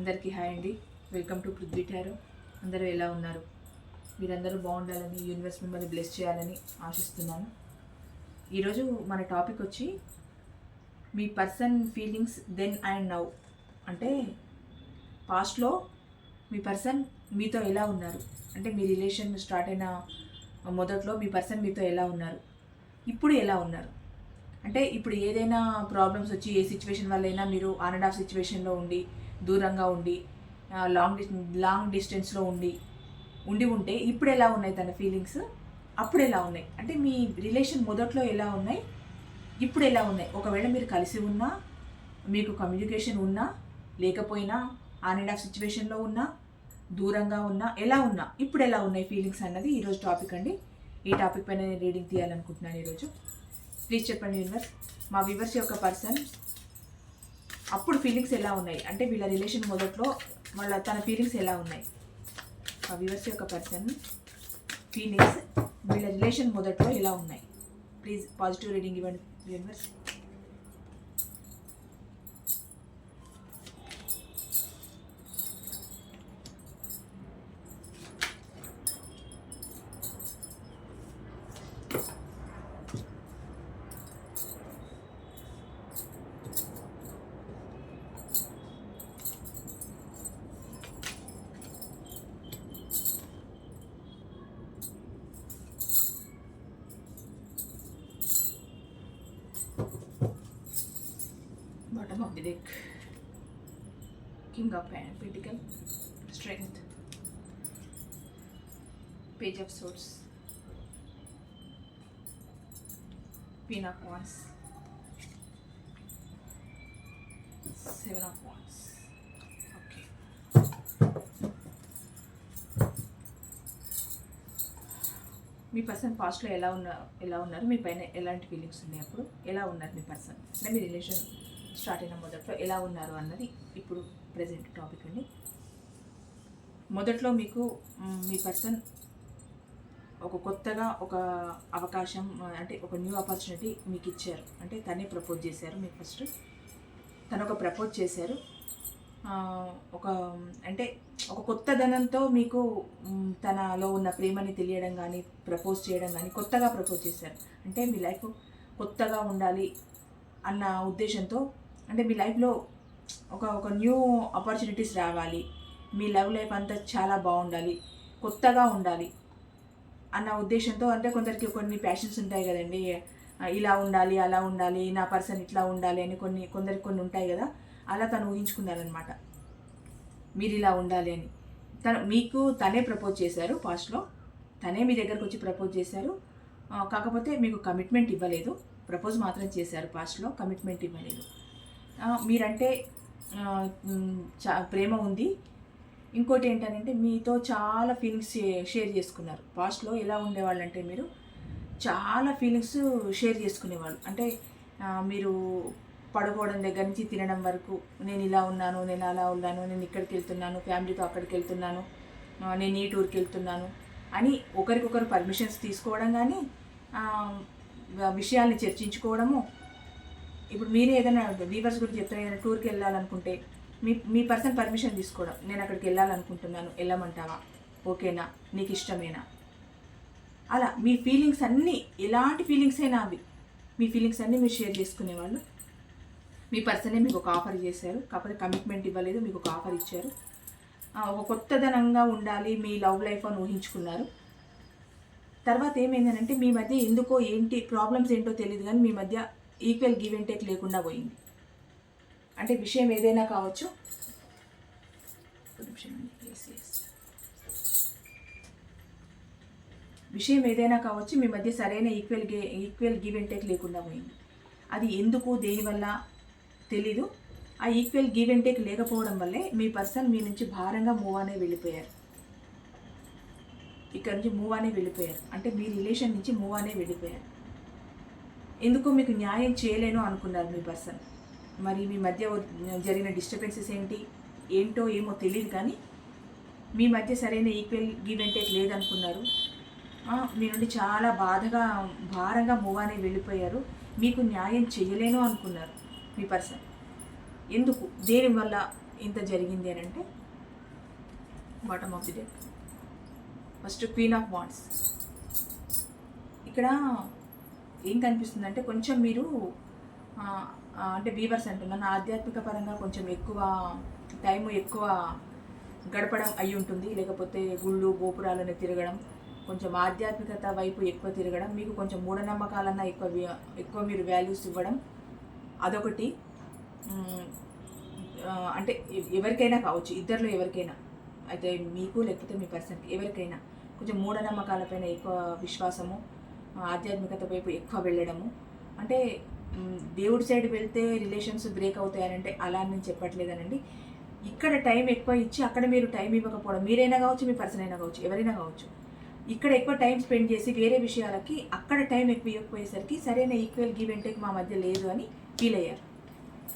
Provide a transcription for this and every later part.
అందరికీ హాయ్ అండి. Welcome to Prithvi tarot అందరూ ఎలా ఉన్నారు? మీరందరూ బాగుండాలని యూనివర్స్ మిమ్మల్ని బ్లెస్ చేయాలని ఆశిస్తున్నాను. ఈరోజు మన టాపిక్ వచ్చి మీ person feelings then and now అంటే పాస్ట్లో మీ పర్సన్ మీతో ఎలా ఉన్నారు? అంటే మీ రిలేషన్ స్టార్ట్ అయిన మొదట్లో మీ పర్సన్ మీతో ఎలా ఉన్నారు? ఇప్పుడు ఎలా ఉన్నారు? అంటే ఇప్పుడు ఏదైనా ప్రాబ్లమ్స్ వచ్చి ఏ సిచ్యువేషన్ వల్ల అయినా మీరు ఆన్ అండ్ ఆఫ్ సిచ్యువేషన్లో ఉండి దూరంగా ఉండి లాంగ్ డిస్ లాంగ్ డిస్టెన్స్లో ఉండి ఉండి ఉంటే ఇప్పుడు ఎలా ఉన్నాయి తన ఫీలింగ్స్ అప్పుడు ఎలా ఉన్నాయి? అంటే మీ రిలేషన్ మొదట్లో ఎలా ఉన్నాయి? ఇప్పుడు ఎలా ఉన్నాయి? ఒకవేళ మీరు కలిసి ఉన్నా మీకు కమ్యూనికేషన్ ఉన్నా లేకపోయినా ఆన్ అండ్ ఆఫ్ సిచ్యువేషన్లో ఉన్నా దూరంగా ఉన్నా ఎలా ఉన్నా ఇప్పుడు ఎలా ఉన్నాయి ఫీలింగ్స్ అన్నది ఈరోజు టాపిక్ అండి. ఈ టాపిక్ పైన నేను రీడింగ్ తీయాలనుకుంటున్నాను ఈరోజు ప్లీజ్ చెప్పండి యూనివర్స్ మా వివర్స్ యొక్క పర్సన్ అప్పుడు ఫీలింగ్స్ ఎలా ఉన్నాయి? అంటే వీళ్ళ రిలేషన్ మొదట్లో వాళ్ళ తన ఫీలింగ్స్ ఎలా ఉన్నాయి? ఆ వివర్స్ యొక్క పర్సన్ ఫీలింగ్స్ వీళ్ళ రిలేషన్ మొదట్లో ఎలా ఉన్నాయి? ప్లీజ్ పాజిటివ్ రీడింగ్ ఇవ్వండి universe of the deck king of Pen- pentacle strength page of swords queen of wands seven of wands okay me person పాస్ట్లో ఎలా ఉన్నారు ఎలా ఉన్నారు మీ పైన ఎలాంటి ఫీలింగ్స్ ఉన్నాయి అప్పుడు ఎలా ఉన్నారు మీ పర్సన్ అంటే మీ రిలేషన్ స్టార్ట్ అయిన మొదట్లో ఎలా ఉన్నారు అన్నది ఇప్పుడు ప్రజెంట్ టాపిక్ అండి. మొదట్లో మీకు మీ పర్సన్ ఒక కొత్తగా ఒక అవకాశం అంటే ఒక న్యూ ఆపర్చునిటీ మీకు ఇచ్చారు. అంటే తనే ప్రపోజ్ చేశారు మీకు ఫస్ట్ తను ఒక ప్రపోజ్ చేశారు. ఒక అంటే ఒక కొత్త ధనంతో మీకు తనలో ఉన్న ప్రేమని తెలియడం కానీ ప్రపోజ్ చేయడం కానీ కొత్తగా ప్రపోజ్ చేశారు. అంటే మీ లైఫ్ కొత్తగా ఉండాలి అన్న ఉద్దేశంతో అంటే మీ లైఫ్లో ఒక ఒక న్యూ ఆపర్చునిటీస్ రావాలి. మీ లవ్ లైఫ్ అంతా చాలా బాగుండాలి. కొత్తగా ఉండాలి అన్న ఉద్దేశంతో అంటే కొందరికి కొన్ని ప్యాషన్స్ ఉంటాయి కదండి. ఇలా ఉండాలి అలా ఉండాలి నా పర్సన్ ఇట్లా ఉండాలి అని కొన్ని కొందరికి కొన్ని ఉంటాయి కదా. అలా తను ఊహించుకున్నారనమాట మీరు ఇలా ఉండాలి అని. తను మీకు తనే ప్రపోజ్ చేశారు పాస్ట్లో తనే మీ దగ్గరకు వచ్చి ప్రపోజ్ చేశారు. కాకపోతే మీకు కమిట్మెంట్ ఇవ్వలేదు. ప్రపోజ్ మాత్రం చేశారు పాస్ట్లో కమిట్మెంట్ ఇవ్వలేదు. మీరంటే చా ప్రేమ ఉంది. ఇంకోటి ఏంటంటే మీతో చాలా ఫీలింగ్స్ షేర్ చేసుకున్నారు. పాస్ట్లో ఎలా ఉండేవాళ్ళు అంటే మీరు చాలా ఫీలింగ్స్ షేర్ చేసుకునేవాళ్ళు. అంటే మీరు పడుకోవడం దగ్గర నుంచి తినడం వరకు నేను ఇలా ఉన్నాను నేను అలా ఉన్నాను నేను ఇక్కడికి వెళ్తున్నాను ఫ్యామిలీతో అక్కడికి వెళ్తున్నాను నేను ఈ టూర్కి వెళ్తున్నాను అని ఒకరికొకరు పర్మిషన్స్ తీసుకోవడం కానీ విషయాల్ని చర్చించుకోవడము ఇప్పుడు మీరు ఏదైనా వీవర్స్ గురించి చెప్తారు ఏదైనా టూర్కి వెళ్ళాలనుకుంటే మీ మీ పర్సన్ పర్మిషన్ తీసుకోవడం. నేను అక్కడికి వెళ్ళాలనుకుంటున్నాను వెళ్ళమంటావా? ఓకేనా? నీకు ఇష్టమేనా? అలా మీ ఫీలింగ్స్ అన్నీ ఎలాంటి ఫీలింగ్స్ అయినా అవి మీ ఫీలింగ్స్ అన్నీ మీరు షేర్ చేసుకునేవాళ్ళు. మీ పర్సనే మీకు ఒక ఆఫర్ చేశారు కాకపోతే కమిట్మెంట్ ఇవ్వలేదు మీకు ఒక ఆఫర్ ఇచ్చారు. ఒక కొత్తదనంగా ఉండాలి మీ లవ్ లైఫ్ అని ఊహించుకున్నారు. తర్వాత ఏమైందనంటే మీ మధ్య ఎందుకో ఏంటి ప్రాబ్లమ్స్ ఏంటో తెలియదు కానీ మీ మధ్య ఈక్వల్ గివ్ అండ్ టేక్ లేకుండా పోయింది. అంటే విషయం ఏదైనా కావచ్చు. విషయం ఏదైనా కావచ్చు మీ మధ్య సరైన ఈక్వల్ గే ఈక్వల్ గివ్ అండ్ టేక్ లేకుండా పోయింది. అది ఎందుకు దేనివల్ల తెలీదు. ఆ ఈక్వల్ గివ్ అండ్ టేక్ లేకపోవడం వల్లే మీ పర్సన్ మీ నుంచి భారంగా మూవ్ అనే వెళ్ళిపోయారు. ఇక్కడ నుంచి మూవ్ అనే వెళ్ళిపోయారు. అంటే మీ రిలేషన్ నుంచి మూవ్ అనే వెళ్ళిపోయారు. ఎందుకో మీకు న్యాయం చేయలేను అనుకున్నారు మీ పర్సన్? మరి మీ మధ్య జరిగిన డిస్టర్బెన్సెస్ ఏంటి? ఏంటో ఏమో తెలియదు కానీ మీ మధ్య సరైన ఈక్వల్ గివ్ అండ్ టేక్ లేదనుకున్నారు. మీ నుండి చాలా బాధగా భారంగా మూవ్ అనే వెళ్ళిపోయారు. మీకు న్యాయం చేయలేను అనుకున్నారు మీ పర్సన్. ఎందుకు? దేనివల్ల ఇంత జరిగింది అని అంటే bottom of the deck first queen of wands ఇక్కడ ఏం కనిపిస్తుంది అంటే కొంచెం మీరు అంటే వీవర్స్ అంటున్నాను ఆధ్యాత్మిక పరంగా కొంచెం ఎక్కువ టైం ఎక్కువ గడపడం అయి ఉంటుంది. లేకపోతే గుళ్ళు గోపురాలను తిరగడం కొంచెం ఆధ్యాత్మికత వైపు ఎక్కువ తిరగడం మీకు కొంచెం మూఢనమ్మకాలన్నా ఎక్కువ ఎక్కువ మీరు వాల్యూస్ ఇవ్వడం అదొకటి. అంటే ఎవరికైనా కావచ్చు ఇద్దరిలో ఎవరికైనా అయితే మీకు లేకపోతే మీ పర్సన్కి ఎవరికైనా కొంచెం మూఢనమ్మకాలపైన ఎక్కువ విశ్వాసము ఆధ్యాత్మికత వైపు ఎక్కువ వెళ్ళడము. అంటే దేవుడి సైడ్ వెళ్తే రిలేషన్స్ బ్రేక్ అవుతాయనంటే అలా అని నేను చెప్పట్లేదనండి. ఇక్కడ టైం ఎక్కువ ఇచ్చి అక్కడ మీరు టైం ఇవ్వకపోవడం మీరైనా కావచ్చు మీ పర్సన్ అయినా కావచ్చు ఎవరైనా కావచ్చు ఇక్కడ ఎక్కువ టైం స్పెండ్ చేసి వేరే విషయాలకి అక్కడ టైం ఎక్కువ ఇవ్వకపోయేసరికి సరైన ఈక్వల్ గివ్ అండ్ టేక్ మా మధ్య లేదు అని ఫీల్ అయ్యారు.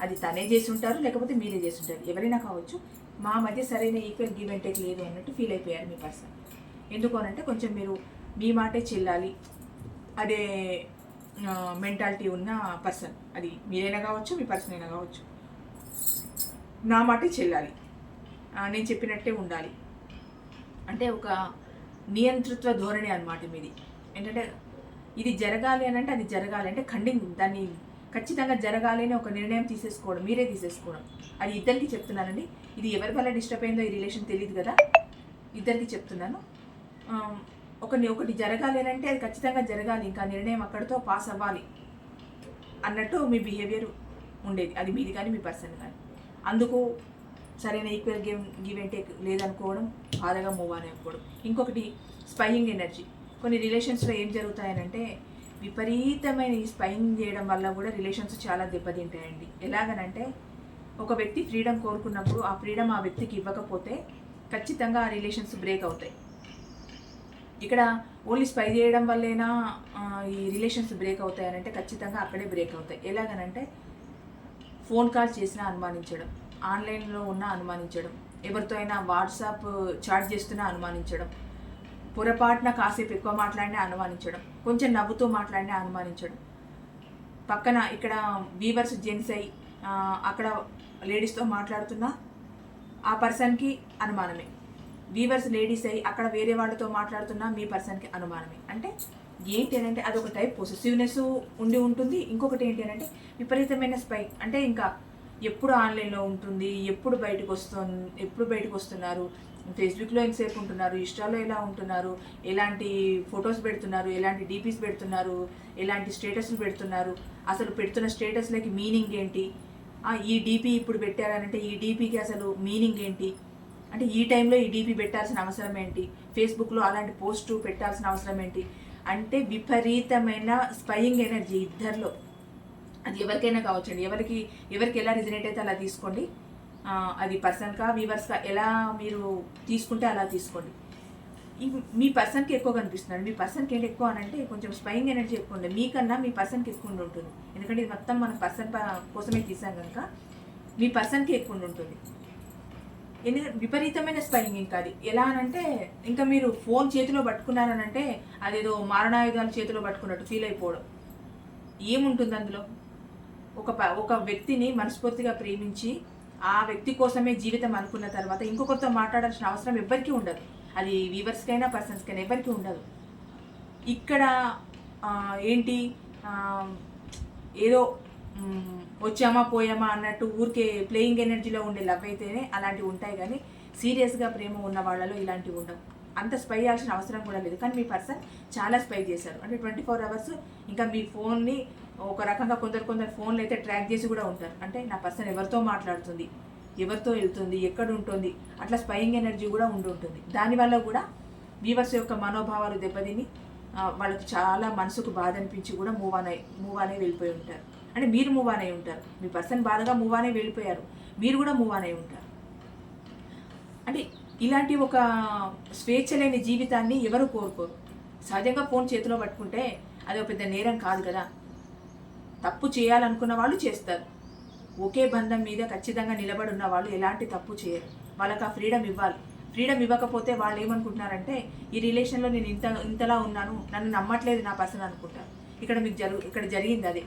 అది తనే చేసి ఉంటారు లేకపోతే మీరే చేసి ఉంటారు. ఎవరైనా కావచ్చు మా మధ్య సరైన ఈక్వల్ గివ్ అండ్ టేక్ లేదు అన్నట్టు ఫీల్ అయిపోయారు మీ పర్సన్. ఎందుకు అనంటే కొంచెం మీరు మీ మాటే చెల్లాలి అదే మెంటాలిటీ ఉన్న పర్సన్ అది మీరైనా కావచ్చు మీ పర్సన్ అయినా కావచ్చు. నా మాటే చెల్లాలి. నేను చెప్పినట్టే ఉండాలి. అంటే ఒక నియంతృత్వ ధోరణి అనమాట మీది. ఏంటంటే ఇది జరగాలి అని అంటే అది జరగాలి. అంటే ఖండింగ్ దాన్ని ఖచ్చితంగా జరగాలి అని ఒక నిర్ణయం తీసేసుకోవడం మీరే తీసేసుకోవడం. అది ఇద్దరికి చెప్తున్నానండి. ఇది ఎవరి వల్ల డిస్టర్బ్ అయిందో ఈ రిలేషన్ తెలియదు కదా. ఇద్దరికి చెప్తున్నాను. ఒకటి ఒకటి జరగాలి అని అంటే అది ఖచ్చితంగా జరగాలి. ఇంకా నిర్ణయం అక్కడితో పాస్ అవ్వాలి అన్నట్టు మీ బిహేవియర్ ఉండేది. అది మీది కానీ మీ పర్సన్ కానీ. అందుకు సరైన equal game give and take లేదనుకోవడం బాధగా మూవ్ అని అనుకోవడం ఇంకొకటి స్పైయింగ్ ఎనర్జీ కొన్ని రిలేషన్స్లో ఏం జరుగుతాయనంటే విపరీతమైన ఈ స్పైయింగ్ చేయడం వల్ల కూడా రిలేషన్స్ చాలా దెబ్బతింటాయండి. ఎలాగనంటే ఒక వ్యక్తి ఫ్రీడమ్ కోరుకున్నప్పుడు ఆ ఫ్రీడమ్ ఆ వ్యక్తికి ఇవ్వకపోతే ఖచ్చితంగా ఆ రిలేషన్స్ బ్రేక్ అవుతాయి. ఇక్కడ ఓన్లీ స్పై చేయడం వల్లేనా ఈ రిలేషన్స్ బ్రేక్ అవుతాయనంటే ఖచ్చితంగా అక్కడే బ్రేక్ అవుతాయి. ఎలాగనంటే ఫోన్ కాల్ చేసినా అనుమానించడం ఆన్లైన్లో ఉన్నా అనుమానించడం ఎవరితో అయినా వాట్సాప్ చాట్ చేస్తున్నా అనుమానించడం పొరపాటున కాసేపు ఎక్కువ మాట్లాడినా అనుమానించడం కొంచెం నవ్వుతూ మాట్లాడినా అనుమానించడం. పక్కన ఇక్కడ వీవర్స్ జెంట్స్ అయి అక్కడ లేడీస్తో మాట్లాడుతున్నా ఆ పర్సన్కి అనుమానమే. వీవర్స్ లేడీస్ అయ్యి అక్కడ వేరే వాళ్ళతో మాట్లాడుతున్నా మీ పర్సన్కి అనుమానమే. అంటే ఏంటి అని అంటే అదొక టైప్ పొసెసివ్నెస్ ఉండి ఉంటుంది. ఇంకొకటి ఏంటి అని అంటే విపరీతమైన స్పై అంటే ఇంకా ఎప్పుడు ఆన్లైన్లో ఉంటుంది ఎప్పుడు బయటకు వస్తు ఎప్పుడు బయటకు వస్తున్నారు ఫేస్బుక్లో ఎంతసేపు ఉంటున్నారు ఇన్స్టాలో ఎలా ఉంటున్నారు ఎలాంటి ఫొటోస్ పెడుతున్నారు ఎలాంటి డీపీస్ పెడుతున్నారు ఎలాంటి స్టేటస్లు పెడుతున్నారు అసలు పెడుతున్న స్టేటస్లకి మీనింగ్ ఏంటి? ఈ డీపీ ఇప్పుడు పెట్టారనంటే ఈ డీపీకి అసలు మీనింగ్ ఏంటి? అంటే ఈ టైంలో ఈ డీపీ పెట్టాల్సిన అవసరం ఏంటి? ఫేస్బుక్లో అలాంటి పోస్ట్ పెట్టాల్సిన అవసరం ఏంటి? అంటే విపరీతమైన స్పయింగ్ ఎనర్జీ ఇద్దరిలో. అది ఎవరికైనా కావచ్చండి. ఎవరికి ఎవరికి ఎలా రిజనేట్ అయితే అలా తీసుకోండి. అది పర్సన్కా వీవర్స్కా ఎలా మీరు తీసుకుంటే అలా తీసుకోండి. మీ పర్సన్కి ఎక్కువ కనిపిస్తుంది. మీ పర్సన్కి ఏంటి ఎక్కువ అని అంటే కొంచెం స్పయింగ్ ఎనర్జీ ఎక్కువ ఉండదు మీకన్నా మీ పర్సన్కి ఎక్కువ ఉంటుంది. ఎందుకంటే ఇది మొత్తం మన పర్సన్ కోసమే తీసాం కనుక మీ పర్సన్కి ఎక్కువ ఉంటుంది. ఎందుకంటే విపరీతమైన స్పెల్లింగ్ ఇంకా అది. ఎలా అనంటే ఇంకా మీరు ఫోన్ చేతిలో పట్టుకున్నారనంటే అదేదో మారణాయుధాలు చేతిలో పట్టుకున్నట్టు ఫీల్ అయిపోవడం. ఏముంటుంది అందులో? ఒక ప- ఒక వ్యక్తిని మనస్ఫూర్తిగా ప్రేమించి ఆ వ్యక్తి కోసమే జీవితం అనుకున్న తర్వాత ఇంకొకరితో మాట్లాడాల్సిన అవసరం ఎవ్వరికీ ఉండదు. అది వీవర్స్కైనా పర్సన్స్కైనా ఎవరికీ ఉండదు. ఇక్కడ ఏంటి? ఏదో వచ్చామా పోయామా అన్నట్టు ఊరికే ప్లేయింగ్ ఎనర్జీలో ఉండే లవ్ అయితేనే అలాంటివి ఉంటాయి కానీ సీరియస్గా ప్రేమ ఉన్న వాళ్ళలో ఇలాంటివి ఉండవు. అంత స్పై చేయాల్సిన అవసరం కూడా లేదు. కానీ మీ పర్సన్ చాలా స్పై చేశారు. అంటే ట్వంటీ ఫోర్ అవర్స్ ఇంకా మీ ఫోన్ని ఒక రకంగా కొందరు కొందరు ఫోన్లు అయితే ట్రాక్ చేసి కూడా ఉంటారు. అంటే నా పర్సన్ ఎవరితో మాట్లాడుతుంది? ఎవరితో వెళ్తుంది? ఎక్కడ ఉంటుంది? అట్లా స్పయింగ్ ఎనర్జీ కూడా ఉండి ఉంటుంది. దానివల్ల కూడా వీవర్స్ యొక్క మనోభావాలు దెబ్బతిని వాళ్ళకి చాలా మనసుకు బాధ అనిపించి కూడా మూవ్ అనే మూవ్ అనే వెళ్ళిపోయి ఉంటారు. అంటే మీరు మూవ్ ఆన్ అయి ఉంటారు. మీ పర్సన్ బాధగా మూవ్ అనే వెళ్ళిపోయారు. మీరు కూడా మూవ్ ఆన్ అయి ఉంటారు. అంటే ఇలాంటి ఒక స్వేచ్ఛ లేని జీవితాన్ని ఎవరు కోరుకోరు. సహజంగా ఫోన్ చేతిలో పట్టుకుంటే అది ఒక పెద్ద నేరం కాదు కదా. తప్పు చేయాలనుకున్న వాళ్ళు చేస్తారు. ఒకే బంధం మీద ఖచ్చితంగా నిలబడి ఉన్న వాళ్ళు ఎలాంటి తప్పు చేయరు. వాళ్ళకి ఆ ఫ్రీడమ్ ఇవ్వాలి. ఫ్రీడమ్ ఇవ్వకపోతే వాళ్ళు ఏమనుకుంటున్నారంటే ఈ రిలేషన్లో నేను ఇంత ఇంతలా ఉన్నాను. నన్ను నమ్మట్లేదు నా పర్సన్ అనుకుంటారు. ఇక్కడ మీకు జరుగు ఇక్కడ జరిగింది అదే.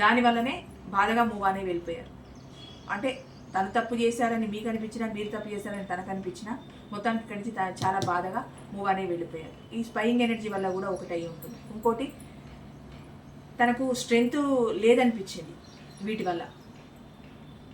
దానివల్లనే బాధగా మూవ్ అనే వెళ్ళిపోయారు. అంటే తను తప్పు చేశారని మీకు అనిపించినా మీరు తప్పు చేశారని తనకు అనిపించినా మొత్తానికి ఇక్కడి నుంచి చాలా బాధగా మూవ్ అనే వెళ్ళిపోయారు. ఈ స్పైయింగ్ ఎనర్జీ వల్ల కూడా ఒకటి అయి ఉంటుంది. ఇంకోటి తనకు స్ట్రెంగ్త్ లేదనిపించింది వీటి వల్ల.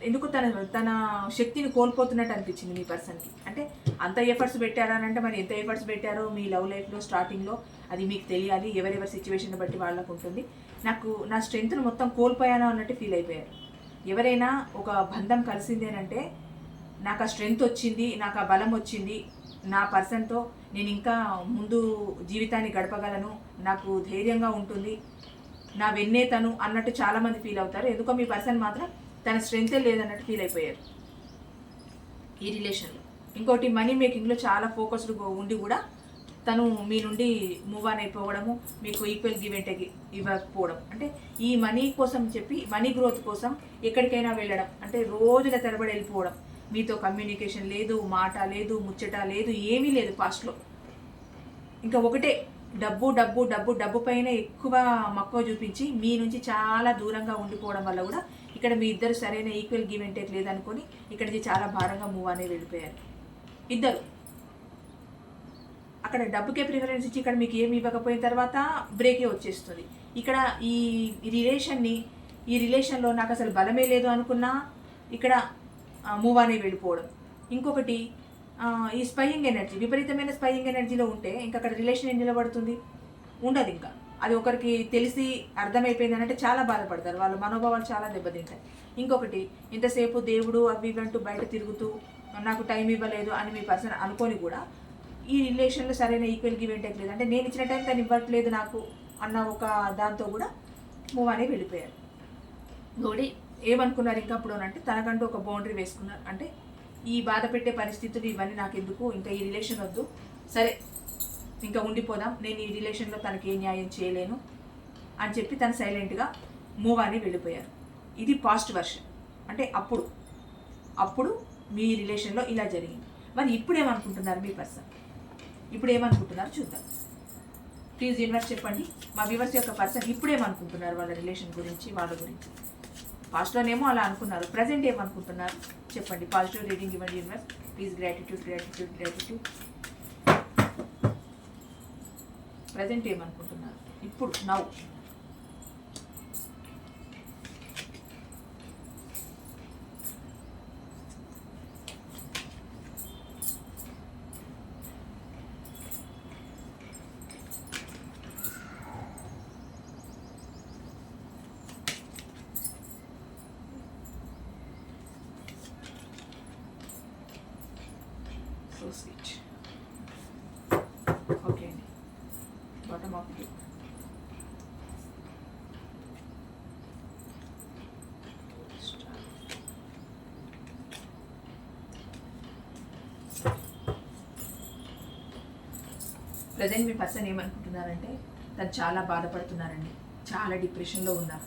ఎందుకు తన తన శక్తిని కోల్పోతున్నట్టు అనిపించింది మీ పర్సన్కి అంటే అంత ఎఫర్ట్స్ పెట్టారా అని అంటే మరి ఎంత ఎఫర్ట్స్ పెట్టారో మీ లవ్ లైఫ్లో స్టార్టింగ్లో అది మీకు తెలియాలి ఎవరెవరి సిచ్యువేషన్ బట్టి వాళ్ళకు ఉంటుంది. నాకు నా స్ట్రెంగ్త్ను మొత్తం కోల్పోయాను అన్నట్టు ఫీల్ అయిపోయారు. ఎవరైనా ఒక బంధం కలిసింది అంటే నాకు ఆ స్ట్రెంగ్త్ వచ్చింది నాకు ఆ బలం వచ్చింది నా పర్సన్తో నేను ఇంకా ముందు జీవితాన్ని గడపగలను నాకు ధైర్యంగా ఉంటుంది నా వెన్నే తను అన్నట్టు చాలామంది ఫీల్ అవుతారు. ఎందుకో మీ పర్సన్ మాత్రం తన స్ట్రెంతే లేదన్నట్టు ఫీల్ అయిపోయారు. ఈ రిలేషన్లో ఇంకోటి మనీ మేకింగ్లో చాలా ఫోకస్డ్ ఉండి కూడా తను మీ నుండి మూవ్ ఆన్ అయిపోవడము మీకు ఈక్వల్ గివెంట్ ఇవ్వకపోవడం. అంటే ఈ మనీ కోసం చెప్పి మనీ గ్రోత్ కోసం ఎక్కడికైనా వెళ్ళడం. అంటే రోజుల తరబడి వెళ్ళిపోవడం. మీతో కమ్యూనికేషన్ లేదు మాట లేదు ముచ్చట లేదు ఏమీ లేదు పాస్ట్లో ఇంకా ఒకటే డబ్బు డబ్బు డబ్బు డబ్బు పైన ఎక్కువ మక్కువ చూపించి మీ నుంచి చాలా దూరంగా ఉండిపోవడం వల్ల కూడా ఇక్కడ మీ ఇద్దరు సరైన ఈక్వల్ గివ్ అండ్ టేక్ లేదనుకొని ఇక్కడికి చాలా భారంగా మూవ్ అనేది వెళ్ళిపోయారు. ఇద్దరు. అక్కడ డబ్బుకే ప్రిఫరెన్స్ ఇచ్చి ఇక్కడ మీకు ఏమి ఇవ్వకపోయిన తర్వాత బ్రేకే వచ్చేస్తుంది. ఇక్కడ ఈ రిలేషన్ని ఈ రిలేషన్లో నాకు అసలు బలమే లేదు అనుకున్నా ఇక్కడ మూవ్ అనే వెళ్ళిపోవడం. ఇంకొకటి ఈ స్పయింగ్ ఎనర్జీ విపరీతమైన స్పయింగ్ ఎనర్జీలో ఉంటే ఇంకా అక్కడ రిలేషన్ ఏం నిలబడుతుంది? ఉండదు ఇంకా. అది ఒకరికి తెలిసి అర్థమైపోయింది అంటే చాలా బాధపడతారు. వాళ్ళ మనోభావాలు చాలా దెబ్బతింటాయి. ఇంకొకటి ఇంతసేపు దేవుడు అవి ఇవి అంటూ బయట తిరుగుతూ నాకు టైం ఇవ్వలేదు అని మీ పర్సన్ అనుకొని కూడా ఈ రిలేషన్లో సరైన ఈక్వల్ గివ్ అండ్ టేక్ లేదు. అంటే నేను ఇచ్చిన టైం తను ఇవ్వట్లేదు నాకు అన్న ఒక దాంతో కూడా మూవ్ అనేది వెళ్ళిపోయారు. ఇంకోటి ఏమనుకున్నారు ఇంకా అప్పుడు అంటే తనకంటూ ఒక బౌండరీ వేసుకున్నారు. అంటే ఈ బాధ పెట్టే పరిస్థితులు ఇవన్నీ నాకు ఎందుకు ఇంకా ఈ రిలేషన్ వద్దు. సరే ఇంకా ఉండిపోదాం. నేను ఈ రిలేషన్లో తనకి ఏ న్యాయం చేయలేను అని చెప్పి తను సైలెంట్గా మూవ్ అని వెళ్ళిపోయారు. ఇది పాస్ట్ వర్షన్ అంటే అప్పుడు. అప్పుడు మీ రిలేషన్లో ఇలా జరిగింది. మరి ఇప్పుడు ఏమనుకుంటున్నారు మీ పర్సన్ ఇప్పుడు ఏమనుకుంటున్నారు చూద్దాం. ప్లీజ్ యూనివర్స్ చెప్పండి. మా వ్యూవర్స్ యొక్క పర్సన్ ఇప్పుడేమనుకుంటున్నారు వాళ్ళ రిలేషన్ గురించి వాళ్ళ గురించి? పాస్ట్లోనేమో అలా అనుకున్నారు. ప్రజెంట్ ఏమనుకుంటున్నారు? చెప్పండి. పాజిటివ్ రీడింగ్ ఇవ్వండి universe please gratitude gratitude gratitude present ఏమనుకుంటున్నారు? ఇప్పుడు నవ్వు సో స్వీట్ ఓకే అండి బాటమ్ ఆఫ్ యూ ప్రజెంట్ మీ పర్సన్ ఏమనుకుంటున్నారంటే తను చాలా బాధపడుతున్నారండి. చాలా డిప్రెషన్లో ఉన్నారు.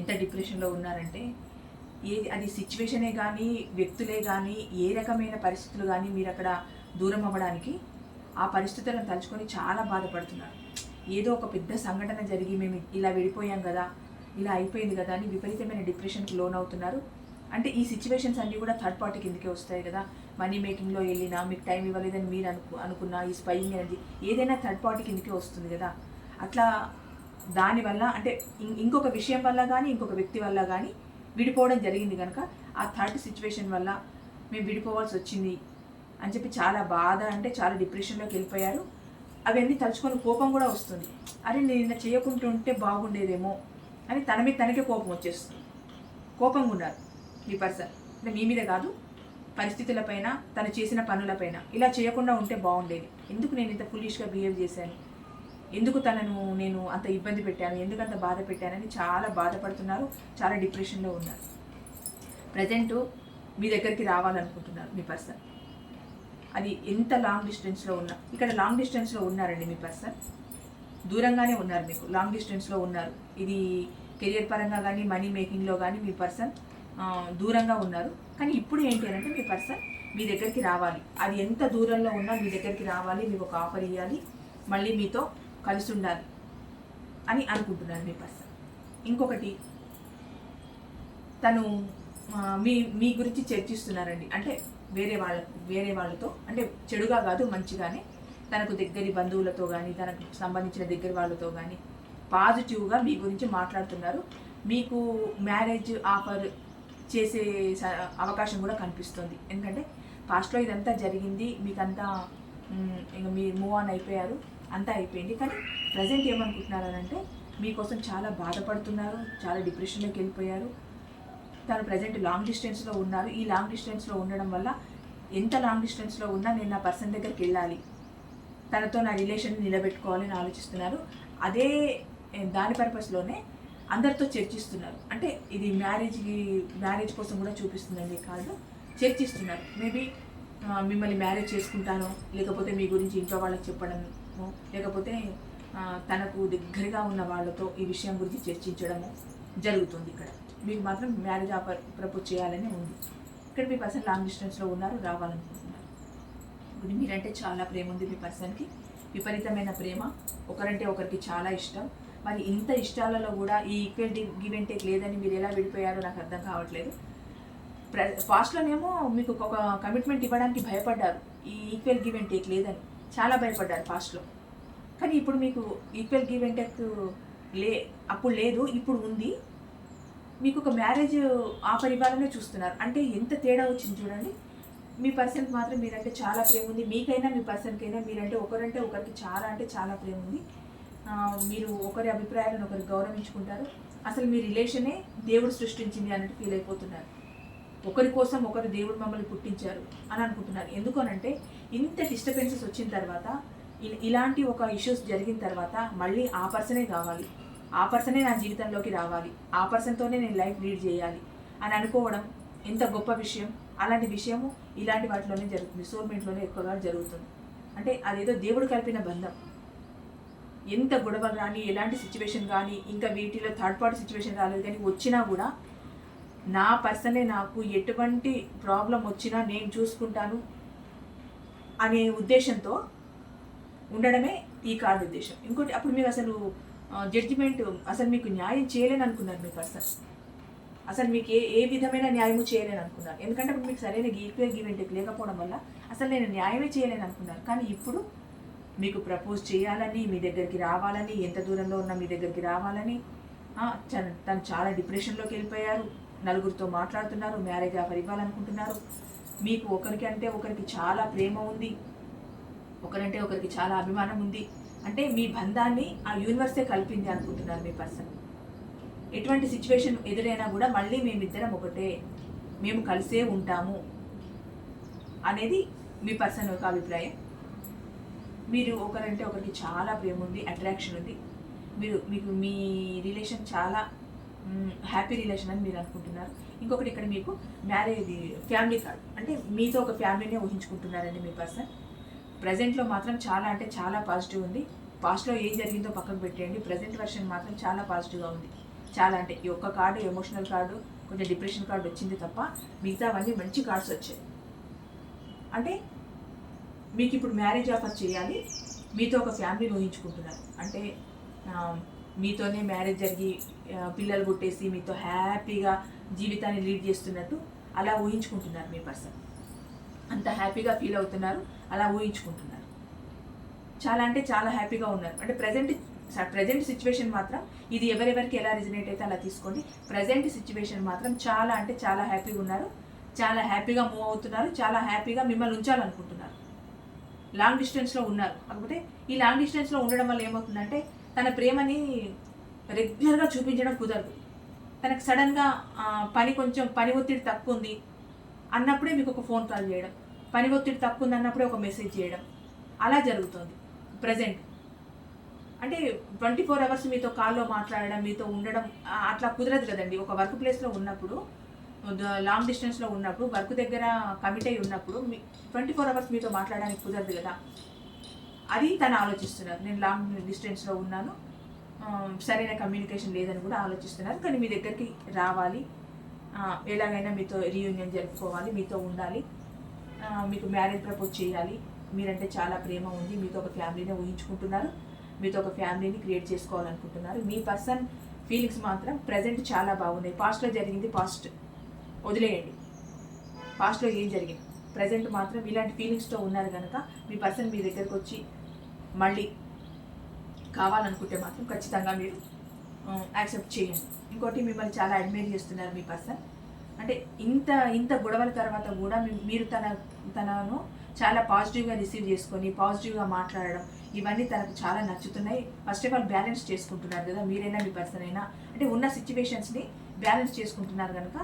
ఎంత డిప్రెషన్లో ఉన్నారంటే ఏ అది సిచ్యువేషనే కానీ వ్యక్తులే కానీ ఏ రకమైన పరిస్థితులు కానీ మీరు అక్కడ దూరం అవ్వడానికి ఆ పరిస్థితులను తలుచుకొని చాలా బాధపడుతున్నారు. ఏదో ఒక పెద్ద సంఘటన జరిగి మేము ఇలా విడిపోయాం కదా ఇలా అయిపోయింది కదా అని విపరీతమైన డిప్రెషన్కి లోన్ అవుతున్నారు అంటే ఈ సిచ్యువేషన్స్ అన్నీ కూడా థర్డ్ పార్టీ కిందకే వస్తాయి కదా. మనీ మేకింగ్లో వెళ్ళినా మీకు టైం ఇవ్వలేదని మీరు అనుకు అనుకున్న ఈ స్పైయింగ్ అనేది ఏదైనా థర్డ్ పార్టీ కిందకే వస్తుంది కదా. అట్లా దానివల్ల అంటే ఇంకొక విషయం వల్ల కానీ ఇంకొక వ్యక్తి వల్ల కానీ విడిపోవడం జరిగింది కనుక ఆ థర్డ్ సిచ్యువేషన్ వల్ల మేము విడిపోవాల్సి వచ్చింది అని చెప్పి చాలా బాధ అంటే చాలా డిప్రెషన్లోకి వెళ్ళిపోయారు. అవన్నీ తలుచుకొని కోపం కూడా వస్తుంది. అరే నేను ఇలా చేయకుంటుంటే ఉంటే బాగుండేదేమో అని తన మీద తనకే కోపం వచ్చేస్తుంది. కోపంగా ఉన్నారు మీ పర్సన్ అంటే మీ మీద కాదు పరిస్థితులపైన తను చేసిన పనులపైన. ఇలా చేయకుండా ఉంటే బాగుండేది. ఎందుకు నేను ఇంత ఫులిష్గా బిహేవ్ చేశాను? ఎందుకు తనను నేను అంత ఇబ్బంది పెట్టాను? ఎందుకు అంత బాధ పెట్టానని చాలా బాధపడుతున్నారు చాలా డిప్రెషన్లో ఉన్నారు. ప్రజెంట్ మీ దగ్గరికి రావాలనుకుంటున్నారు మీ పర్సన్ అది ఎంత లాంగ్ డిస్టెన్స్లో ఉన్నా ఇక్కడ లాంగ్ డిస్టెన్స్లో ఉన్నారండి మీ పర్సన్ దూరంగానే ఉన్నారు మీకు. లాంగ్ డిస్టెన్స్లో ఉన్నారు. ఇది కెరియర్ పరంగా కానీ మనీ మేకింగ్లో కానీ మీ పర్సన్ దూరంగా ఉన్నారు. కానీ ఇప్పుడు ఏంటి అని అంటే మీ పర్సన్ మీ దగ్గరికి రావాలి. అది ఎంత దూరంలో ఉన్నా మీ దగ్గరికి రావాలి మీకు ఒక ఆఫర్ ఇవ్వాలి మళ్ళీ మీతో కలిసి ఉండాలి అని అనుకుంటున్నారు మీ పర్సన్. ఇంకొకటి తను మీ మీ గురించి చర్చిస్తున్నారండి. అంటే వేరే వాళ్ళ వేరే వాళ్ళతో అంటే చెడుగా కాదు మంచిగానే. తనకు దగ్గరి బంధువులతో కానీ తనకు సంబంధించిన దగ్గర వాళ్ళతో కానీ పాజిటివ్గా మీ గురించి మాట్లాడుతున్నారు. మీకు మ్యారేజ్ ఆఫర్ చేసే అవకాశం కూడా కనిపిస్తుంది. ఎందుకంటే పాస్ట్లో ఇదంతా జరిగింది మీకంతా మ్, ఇక మీరు మూవ్ ఆన్ అయిపోయారు అంతా అయిపోయింది. కానీ ప్రజెంట్ ఏమనుకుంటున్నారు అని అంటే మీకోసం చాలా బాధపడుతున్నారు చాలా డిప్రెషన్లోకి వెళ్ళిపోయారు. తను ప్రజెంట్ లాంగ్ డిస్టెన్స్లో ఉన్నారు. ఈ లాంగ్ డిస్టెన్స్లో ఉండడం వల్ల ఎంత లాంగ్ డిస్టెన్స్లో ఉన్నా నేను నా పర్సన్ దగ్గరికి వెళ్ళాలి. తనతో నా రిలేషన్ నిలబెట్టుకోవాలని ఆలోచిస్తున్నారు. అదే దాని పర్పస్లోనే అందరితో చర్చిస్తున్నారు. అంటే ఇది మ్యారేజ్కి మ్యారేజ్ కోసం కూడా చూపిస్తుందండి కాదు చర్చిస్తున్నారు. మేబీ మిమ్మల్ని మ్యారేజ్ చేసుకుంటాను లేకపోతే మీ గురించి ఇంట్లో వాళ్ళకి చెప్పడము లేకపోతే తనకు దగ్గరగా ఉన్న వాళ్ళతో ఈ విషయం గురించి చర్చించడము జరుగుతుంది ఇక్కడ. మీకు మాత్రం మ్యారేజ్ ఆఫర్ ప్రపోజ్ చేయాలని ఉంది. ఇక్కడ మీ పర్సన్ లాంగ్ డిస్టెన్స్లో ఉన్నారు రావాలనుకుంటున్నారు. ఇప్పుడు మీరంటే చాలా ప్రేమ ఉంది మీ పర్సన్కి. విపరీతమైన ప్రేమ. ఒకరంటే ఒకరికి చాలా ఇష్టం. మరి ఇంత ఇష్టాలలో కూడా ఈ ఈక్వల్ గివ్ అండ్ టేక్ లేదని మీరు ఎలా విడిపోయారో నాకు అర్థం కావట్లేదు. ప్ర ఫాస్ట్లోనేమో మీకు ఒక కమిట్మెంట్ ఇవ్వడానికి భయపడ్డారు. ఈ ఈక్వల్ గివ్ అండ్ టేక్ లేదని. చాలా భయపడ్డారు ఫాస్ట్లో కానీ ఇప్పుడు మీకు ఈక్వల్ గివ్ అండ్ టేక్ లే అప్పుడు లేదు ఇప్పుడు ఉంది. మీకు ఒక మ్యారేజ్ ఆఫర్ ఇవ్వాలనే చూస్తున్నారు. అంటే ఎంత తేడా వచ్చింది చూడండి. మీ పర్సన్కి మాత్రం మీరంటే చాలా ప్రేమ ఉంది. మీకైనా మీ పర్సన్కైనా మీరంటే ఒకరంటే ఒకరికి చాలా అంటే చాలా ప్రేమ ఉంది. మీరు ఒకరి అభిప్రాయాలను ఒకరు గౌరవించుకుంటారు. అసలు మీ రిలేషనే దేవుడు సృష్టించింది అన్నట్టు ఫీల్ అయిపోతున్నారు. ఒకరి కోసం ఒకరు దేవుడు మమ్మల్ని పుట్టించారు అని అనుకుంటున్నారు. ఎందుకనంటే ఇంత డిస్టర్బెన్సెస్ వచ్చిన తర్వాత ఇ- ఇలాంటి ఒక ఇష్యూస్ జరిగిన తర్వాత మళ్ళీ ఆ పర్సనే కావాలి. ఆ పర్సనే నా జీవితంలోకి రావాలి. ఆ పర్సన్తోనే నేను లైఫ్ లీడ్ చేయాలి అని అనుకోవడం ఎంత గొప్ప విషయం. అలాంటి విషయము ఇలాంటి వాటిలోనే జరుగుతుంది. సోల్మేట్లోనే ఎక్కువగా జరుగుతుంది. అంటే అదేదో దేవుడు కలిపిన బంధం. ఎంత గొడవ కానీ ఎలాంటి సిచ్యువేషన్ కానీ ఇంకా వీటిలో థర్డ్ పార్టీ సిచ్యువేషన్ రాలేదు కానీ వచ్చినా కూడా నా పర్సనే నాకు ఎటువంటి ప్రాబ్లం వచ్చినా నేను చూసుకుంటాను అనే ఉద్దేశంతో ఉండడమే ఈ కార్డు ఉద్దేశం. ఇంకోటి అప్పుడు మీకు అసలు జడ్జిమెంట్ అసలు మీకు న్యాయం చేయలేని అనుకున్నారు మీ పర్సన్ అసలు మీకు ఏ ఏ విధమైన న్యాయము చేయలేను అనుకున్నారు. ఎందుకంటే అప్పుడు మీకు సరైన గీపే గివెంట్ లేకపోవడం వల్ల అసలు నేను న్యాయమే చేయలేను అనుకున్నారు. కానీ ఇప్పుడు మీకు ప్రపోజ్ చేయాలని మీ దగ్గరికి రావాలని ఎంత దూరంలో ఉన్నా మీ దగ్గరికి రావాలని తను చాలా డిప్రెషన్లోకి వెళ్ళిపోయారు. నలుగురితో మాట్లాడుతున్నారు మ్యారేజ్ ఆఫర్ ఇవ్వాలనుకుంటున్నారు. మీకు ఒకరికి అంటే ఒకరికి చాలా ప్రేమ ఉంది. ఒకరంటే ఒకరికి చాలా అభిమానం ఉంది. అంటే మీ బంధాన్ని ఆ యూనివర్సే కల్పింది అనుకుంటున్నారు మీ పర్సన్ ఎటువంటి సిచ్యువేషన్ ఎదురైనా కూడా మళ్ళీ మేమిద్దరం ఒకటే. మేము కలిసే ఉంటాము అనేది మీ పర్సన్ యొక్క అభిప్రాయం. మీరు ఒకరంటే ఒకరికి చాలా ప్రేమ ఉంది అట్రాక్షన్ ఉంది. మీరు మీకు మీ రిలేషన్ చాలా హ్యాపీ రిలేషన్ అని మీరు అనుకుంటున్నారు. ఇంకొకటి ఇక్కడ మీకు మ్యారేజ్ ఫ్యామిలీ కార్డ్ అంటే మీతో ఒక ఫ్యామిలీనే ఊహించుకుంటున్నారండి మీ పర్సన్ ప్రజెంట్లో మాత్రం చాలా అంటే చాలా పాజిటివ్ ఉంది. పాస్ట్లో ఏం జరిగిందో పక్కకు పెట్టేయండి. ప్రజెంట్ వర్షన్ మాత్రం చాలా పాజిటివ్గా ఉంది. చాలా అంటే ఈ ఒక్క కార్డు ఎమోషనల్ కార్డు కొంచెం డిప్రెషన్ కార్డు వచ్చింది తప్ప మిగతావన్నీ మంచి కార్డ్స్ వచ్చాయి. అంటే మీకు ఇప్పుడు మ్యారేజ్ ఆఫర్ చేయాలి. మీతో ఒక ఫ్యామిలీని ఊహించుకుంటున్నారు. అంటే మీతోనే మ్యారేజ్ జరిగి పిల్లలు పుట్టేసి మీతో హ్యాపీగా జీవితాన్ని లీడ్ చేస్తున్నట్టు అలా ఊహించుకుంటున్నారు మీ పర్సన్. అంత హ్యాపీగా ఫీల్ అవుతున్నారు అలా ఊహించుకుంటున్నారు. చాలా అంటే చాలా హ్యాపీగా ఉన్నారు. అంటే ప్రజెంట్ ప్రజెంట్ సిచ్యువేషన్ మాత్రం ఇది ఎవరెవరికి ఎలా రిజనేట్ అయితే అలా తీసుకోండి. ప్రజెంట్ సిచ్యువేషన్ మాత్రం చాలా అంటే చాలా హ్యాపీగా ఉన్నారు. చాలా హ్యాపీగా మూవ్ అవుతున్నారు. చాలా హ్యాపీగా మిమ్మల్ని ఉంచాలనుకుంటున్నారు. లాంగ్ డిస్టెన్స్లో ఉన్నారు. కాకపోతే ఈ లాంగ్ డిస్టెన్స్లో ఉండడం వల్ల ఏమవుతుందంటే తన ప్రేమని రెగ్యులర్గా చూపించడం కుదరదు. తనకు సడన్గా పని కొంచెం పని ఒత్తిడి తక్కువ ఉంది అన్నప్పుడే మీకు ఒక ఫోన్ కాల్ చేయడం. పని ఒత్తిడి తక్కువ ఉంది అన్నప్పుడే ఒక మెసేజ్ చేయడం. అలా జరుగుతుంది ప్రజెంట్ అంటే ట్వంటీ ఫోర్ అవర్స్ మీతో కాల్లో మాట్లాడడం మీతో ఉండడం అట్లా కుదరదు కదండి. ఒక వర్క్ ప్లేస్లో ఉన్నప్పుడు లాంగ్ డిస్టెన్స్లో ఉన్నప్పుడు వర్క్ దగ్గర కమిట్ అయి ఉన్నప్పుడు మీ ట్వంటీ ఫోర్ అవర్స్ మీతో మాట్లాడడానికి కుదరదు కదా. అది తను ఆలోచిస్తున్నారు. నేను లాంగ్ డిస్టెన్స్లో ఉన్నాను. సరైన కమ్యూనికేషన్ లేదని కూడా ఆలోచిస్తున్నారు. కానీ మీ దగ్గరికి రావాలి. ఎలాగైనా మీతో రీయూనియన్ జరుపుకోవాలి. మీతో ఉండాలి. మీకు మ్యారేజ్ ప్రపోజ్ చేయాలి. మీరంటే చాలా ప్రేమ ఉంది. మీతో ఒక ఫ్యామిలీని ఊహించుకుంటున్నారు. మీతో ఒక ఫ్యామిలీని క్రియేట్ చేసుకోవాలనుకుంటున్నారు. మీ పర్సన్ ఫీలింగ్స్ మాత్రం ప్రజెంట్ చాలా బాగున్నాయి. పాస్ట్లో జరిగింది పాస్ట్ వదిలేయండి. పాస్ట్లో ఏం జరిగింది? ప్రజెంట్ మాత్రం ఇలాంటి ఫీలింగ్స్తో ఉన్నారు కనుక మీ పర్సన్ మీ దగ్గరకు వచ్చి మళ్ళీ కావాలనుకుంటే మాత్రం ఖచ్చితంగా మీరు యాక్సెప్ట్ చేయండి. ఇంకోటి మిమ్మల్ని చాలా అడ్మైర్ చేస్తున్నారు మీ పర్సన్ అంటే ఇంత ఇంత గొడవల తర్వాత కూడా మీరు తన తనను చాలా పాజిటివ్గా రిసీవ్ చేసుకొని పాజిటివ్గా మాట్లాడడం ఇవన్నీ తనకు చాలా నచ్చుతున్నాయి. ఫస్ట్ ఆఫ్ ఆల్ బ్యాలెన్స్ చేసుకుంటున్నారు కదా మీరైనా మీ పర్సన్ అయినా. అంటే ఉన్న సిచ్యువేషన్స్ని బ్యాలెన్స్ చేసుకుంటున్నారు కనుక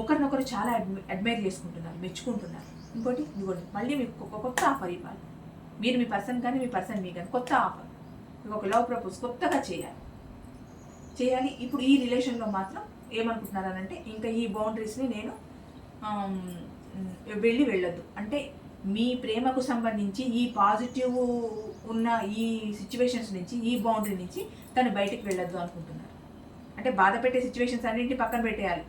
ఒకరినొకరు చాలా అడ్మి అడ్మైర్ చేసుకుంటున్నారు మెచ్చుకుంటున్నారు. ఇంకోటి ఇదిగోండి మళ్ళీ మీకు ఒక కొత్త ఆఫర్ ఇవ్వాలి. మీరు మీ పర్సన్ కానీ మీ పర్సన్ మీ కానీ కొత్త ఆఫర్. మీకు ఒక లవ్ ప్రపోజ్ కొత్తగా చేయాలి. చేయాలి. ఇప్పుడు ఈ రిలేషన్లో మాత్రం ఏమనుకుంటున్నారనంటే ఇంకా ఈ బౌండరీస్ని నేను వెళ్ళి వెళ్ళొద్దు. అంటే మీ ప్రేమకు సంబంధించి ఈ పాజిటివ్ ఉన్న ఈ సిచ్యువేషన్స్ నుంచి ఈ బౌండరీ నుంచి తను బయటికి వెళ్ళొద్దు అనుకుంటున్నారు. అంటే బాధ పెట్టే సిచ్యువేషన్స్ అన్నింటినీ పక్కన పెట్టేయాలి.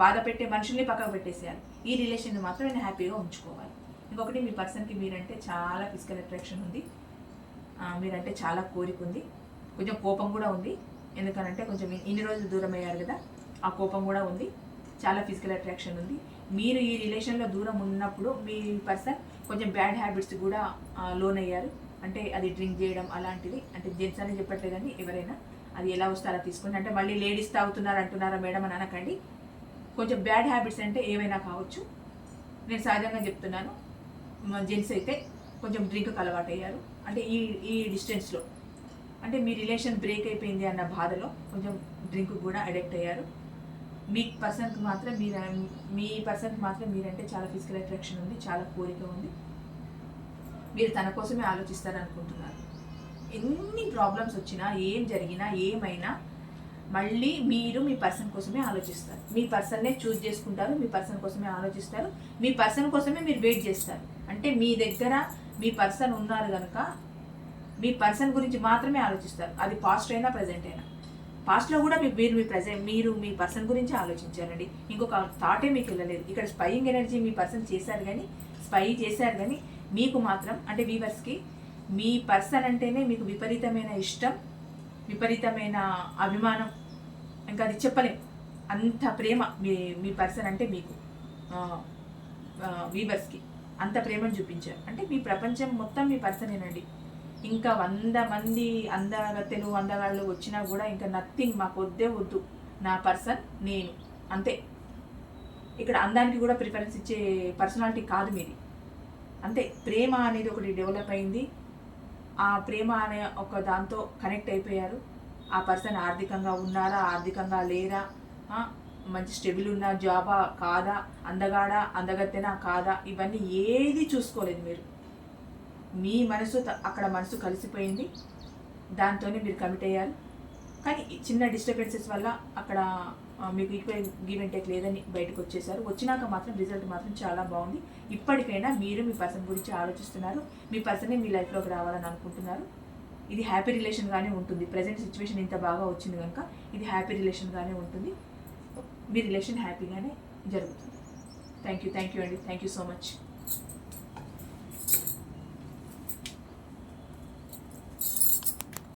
బాధ పెట్టే మనుషుల్ని పక్కకు పెట్టేసేయాలి. ఈ రిలేషన్ మాత్రం నేను హ్యాపీగా ఉంచుకోవాలి. ఇంకొకటి మీ పర్సన్కి మీరంటే చాలా ఫిజికల్ అట్రాక్షన్ ఉంది. మీరంటే చాలా కోరిక ఉంది. కొంచెం కోపం కూడా ఉంది. ఎందుకనంటే కొంచెం ఇన్ని రోజులు దూరం అయ్యారు కదా ఆ కోపం కూడా ఉంది. చాలా ఫిజికల్ అట్రాక్షన్ ఉంది. మీరు ఈ రిలేషన్లో దూరం ఉన్నప్పుడు మీ పర్సన్ కొంచెం బ్యాడ్ హ్యాబిట్స్ కూడా లోన్ అయ్యారు అంటే అది డ్రింక్ చేయడం అలాంటివి అంటే జెంట్స్ అని చెప్పట్లేదని ఎవరైనా. అది ఎలా వస్తే అలా తీసుకోండి అంటే మళ్ళీ లేడీస్ తాగుతున్నారు అంటున్నారా మేడం అని అనకండి. కొంచెం బ్యాడ్ హ్యాబిట్స్ అంటే ఏవైనా కావచ్చు. నేను సహజంగా చెప్తున్నాను. జెంట్స్ అయితే కొంచెం డ్రింక్కి అలవాటు అయ్యారు. అంటే ఈ ఈ డిస్టెన్స్లో అంటే మీ రిలేషన్ బ్రేక్ అయిపోయింది అన్న బాధలో కొంచెం డ్రింక్ కూడా అడిక్ట్ అయ్యారు. మీ పర్సన్కి మాత్రం మీరు మీ పర్సన్కి మాత్రం మీరంటే చాలా ఫిజికల్ అట్రాక్షన్ ఉంది చాలా కోరిక ఉంది. మీరు తన కోసమే ఆలోచిస్తారనుకుంటున్నారు. ఎన్ని ప్రాబ్లమ్స్ వచ్చినా ఏం జరిగినా ఏమైనా మళ్ళీ మీరు మీ పర్సన్ కోసమే ఆలోచిస్తారు. మీ పర్సన్నే చూజ్ చేసుకుంటారు మీ పర్సన్ కోసమే ఆలోచిస్తారు మీ పర్సన్ కోసమే మీరు వెయిట్ చేస్తారు. అంటే మీ దగ్గర మీ పర్సన్ ఉన్నారు కనుక మీ పర్సన్ గురించి మాత్రమే ఆలోచిస్తారు. అది పాస్ట్ అయినా ప్రజెంట్ అయినా. పాస్ట్లో కూడా మీ మీరు మీ ప్రజెంట్ మీరు మీ పర్సన్ గురించి ఆలోచించారండి ఇంకొక థాటే మీకు వెళ్ళలేదు. ఇక్కడ స్పయింగ్ ఎనర్జీ మీ పర్సన్ చేశారు కానీ స్పై చేశారు కానీ మీకు మాత్రం అంటే వీవర్స్కి మీ పర్సన్ అంటేనే మీకు విపరీతమైన ఇష్టం విపరీతమైన అభిమానం ఇంకా అది చెప్పలేం. అంత ప్రేమ మీ మీ పర్సన్ అంటే మీకు. వీవర్స్కి అంత ప్రేమను చూపించారు. అంటే మీ ప్రపంచం మొత్తం మీ పర్సనేనండి. ఇంకా వంద మంది అందగత్తెలు అందగాళ్ళు వచ్చినా కూడా ఇంకా నథింగ్ మాకు వద్దే వద్దు. నా పర్సన్ నేను. అంతే. ఇక్కడ అందానికి కూడా ప్రిఫరెన్స్ ఇచ్చే పర్సనాలిటీ కాదు మీది. అంతే. ప్రేమ అనేది ఒకటి డెవలప్ అయింది. ఆ ప్రేమ అనే ఒక దాంతో కనెక్ట్ అయిపోయారు. ఆ పర్సన్ ఆర్థికంగా ఉన్నారా ఆర్థికంగా లేరా? మంచి స్టెబుల్ ఉన్న జాబా కాదా అందగాడా అందగత్తెనా కాదా? ఇవన్నీ ఏది చూసుకోలేదు మీరు. మీ మనసు అక్కడ మనసు కలిసిపోయింది. దాంతోనే మీరు కమిట్ అయ్యారు. కానీ చిన్న డిస్టర్బెన్సెస్ వల్ల అక్కడ మీకు ఈక్వల్ గివ్ అండ్ టేక్ లేదని బయటకు వచ్చేసారు. వచ్చినాక మాత్రం రిజల్ట్ మాత్రం చాలా బాగుంది. ఇప్పటికైనా మీరు మీ పర్సన్ గురించి ఆలోచిస్తున్నారు. మీ పర్సనే మీ లైఫ్లోకి రావాలని అనుకుంటున్నారు. ఇది హ్యాపీ రిలేషన్గానే ఉంటుంది. ప్రజెంట్ సిచ్యువేషన్ ఇంత బాగా వచ్చింది కనుక ఇది హ్యాపీ రిలేషన్గానే ఉంటుంది. మీ రిలేషన్ హ్యాపీగానే జరుగుతుంది. థ్యాంక్ యూ థ్యాంక్ యూ అండి. Thank you so much